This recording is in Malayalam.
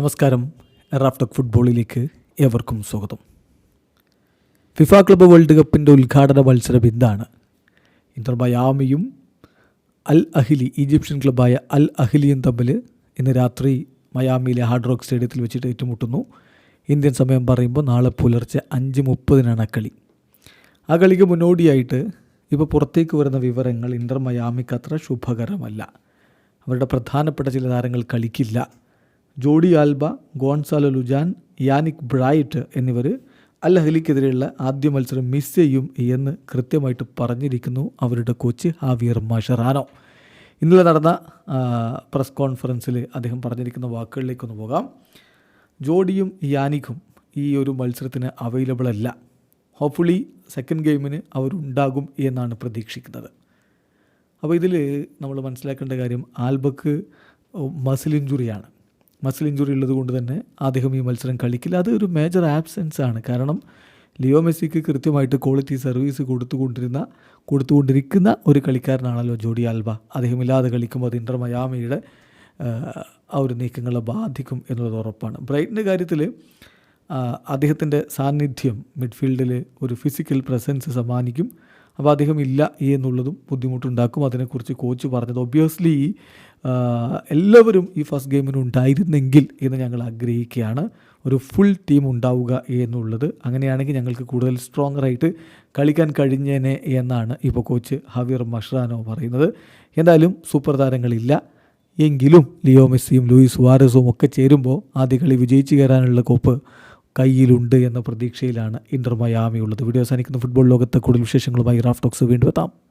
നമസ്കാരം. റാഫ്റ്റോക്ക് ഫുട്ബോളിലേക്ക് ഏവർക്കും സ്വാഗതം. ഫിഫ ക്ലബ്ബ് വേൾഡ് കപ്പിന്റെ ഉദ്ഘാടന മത്സരം ഇന്നാണ്. ഇന്റർ മയാമിയും അൽ അഹിലി ഈജിപ്ഷ്യൻ ക്ലബ്ബായ അൽ അഹിലിയും തമ്മിൽ ഇന്ന് രാത്രി മയാമിയിലെ ഹാർഡ് റോക്ക് സ്റ്റേഡിയത്തിൽ വെച്ചിട്ട് ഏറ്റുമുട്ടുന്നു. ഇന്ത്യൻ സമയം പറയുമ്പോൾ നാളെ പുലർച്ചെ അഞ്ച് മുപ്പതിനാണ് ആ കളി. ആ കളിക്ക് മുന്നോടിയായിട്ട് ഇപ്പോൾ പുറത്തേക്ക് വരുന്ന വിവരങ്ങൾ ഇന്റർ മയാമിക്ക് അത്ര ശുഭകരമല്ല. അവരുടെ പ്രധാനപ്പെട്ട ചില താരങ്ങൾ കളിക്കില്ല. Jordi Alba Gonzalo Lujan Yannick Bright എന്നിവർ അൽ അഹ്ലിക്കെതിരെയുള്ള ആദ്യ മത്സരം മിസ് ചെയ്യും എന്ന് കൃത്യമായിട്ട് പറഞ്ഞിരിക്കുന്നു അവരുടെ കോച്ച് ഹാവിയർ മഷറാനോ. ഇന്നലെ നടന്ന പ്രസ് കോൺഫറൻസിൽ അദ്ദേഹം പറഞ്ഞിരിക്കുന്ന വാക്കുകളിലേക്കൊന്ന് പോകാം. ജോഡിയും യാനിക്കും ഈ ഒരു മത്സരത്തിന് അവൈലബിൾ അല്ല. ഹോപ്പ്ഫുള്ളി സെക്കൻഡ് ഗെയിമിന് അവരുണ്ടാകും എന്നാണ് പ്രതീക്ഷിക്കുന്നത്. അപ്പോൾ ഇതിൽ നമ്മൾ മനസ്സിലാക്കേണ്ട കാര്യം ആൽബക്ക് മസിൽ ഇഞ്ചുറിയാണ് മസിൽ ഇഞ്ചുറി ഉള്ളത് കൊണ്ട് തന്നെ അദ്ദേഹം ഈ മത്സരം കളിക്കില്ല. അത് ഒരു മേജർ ആബ്സെൻസ് ആണ്. കാരണം ലിയോ മെസ്സിക്ക് കൃത്യമായിട്ട് ക്വാളിറ്റി സർവീസ് കൊടുത്തുകൊണ്ടിരുന്ന കൊടുത്തുകൊണ്ടിരിക്കുന്ന ഒരു കളിക്കാരനാണല്ലോ ജോഡി ആൽബ. അദ്ദേഹം ഇല്ലാതെ കളിക്കുമ്പോൾ അത് ഇന്റർ മയാമിയുടെ ആ ഒരു നീക്കങ്ങളെ ബാധിക്കും എന്നുള്ളത് ഉറപ്പാണ്. ബ്രൈറ്റിന്റെ കാര്യത്തിൽ അദ്ദേഹത്തിന്റെ സാന്നിധ്യം മിഡ്ഫീൽഡിൽ ഒരു ഫിസിക്കൽ പ്രസൻസ് സമ്മാനിക്കും. അപ്പോൾ അദ്ദേഹം ഇല്ല എന്നുള്ളതും ബുദ്ധിമുട്ടുണ്ടാക്കും. അതിനെക്കുറിച്ച് കോച്ച് പറഞ്ഞത് ഒബ്വിയസ്ലി എല്ലാവരും ഈ ഫസ്റ്റ് ഗെയിമിന് ഉണ്ടായിരുന്നെങ്കിൽ എന്ന് ഞങ്ങൾ ആഗ്രഹിക്കുകയാണ്. ഒരു ഫുൾ ടീം ഉണ്ടാവുക എന്നുള്ളത്. അങ്ങനെയാണെങ്കിൽ ഞങ്ങൾക്ക് കൂടുതൽ സ്ട്രോങ്ങറായിട്ട് കളിക്കാൻ കഴിഞ്ഞേനെ എന്നാണ് ഇപ്പോൾ കോച്ച് ഹവിയർ മഷ്റാനോ പറയുന്നത്. എന്തായാലും സൂപ്പർ താരങ്ങളില്ല. എങ്കിലും ലിയോ മെസ്സിയും ലൂയിസ് സുവാരസും ഒക്കെ ചേരുമ്പോൾ ആദ്യ കളി വിജയിച്ചു കയറാനുള്ള കോപ്പ് കയ്യിലുണ്ട് എന്ന പ്രതീക്ഷയിലാണ് ഇന്റർ മയാമി ഉള്ളത് വീഡിയോ അവസാനിക്കുന്ന. ഫുട്ബോൾ ലോകത്തെ കൂടുതൽ വിശേഷങ്ങളുമായി റാഫ്റ്റോക്സ് വീണ്ടും എത്താം.